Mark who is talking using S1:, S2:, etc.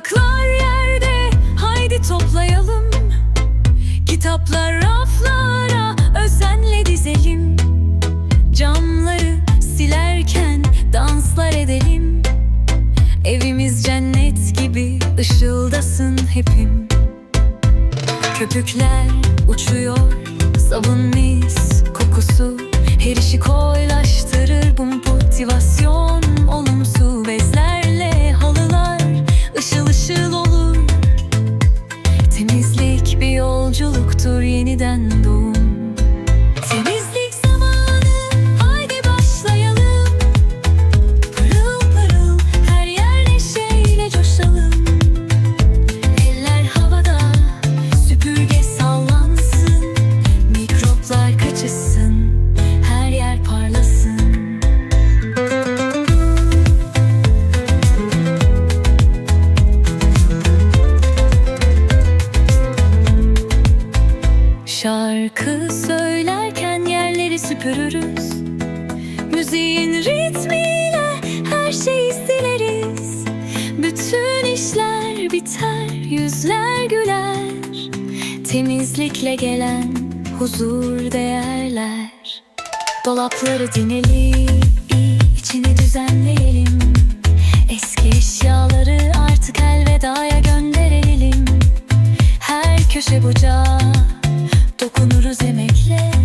S1: Bardaklar yerde haydi toplayalım. Kitaplar raflara özenle dizelim. Camları silerken danslar edelim. Evimiz cennet gibi ışıldasın hepim. Köpükler uçuyor sabun mis kokusu Her işi koylaştırır ışıl olur? Temizlik bir yolculuktur yeniden Şarkı söylerken yerleri süpürürüz. Müziğin ritmiyle her şeyi sileriz. Bütün işler biter, yüzler güler. Temizlikle gelen huzur değerler. Dolapları dinelim, içini düzenleyelim. Eski eşyaları artık elvedaya gönderelim. Her köşe bucağı Onuruz emekle.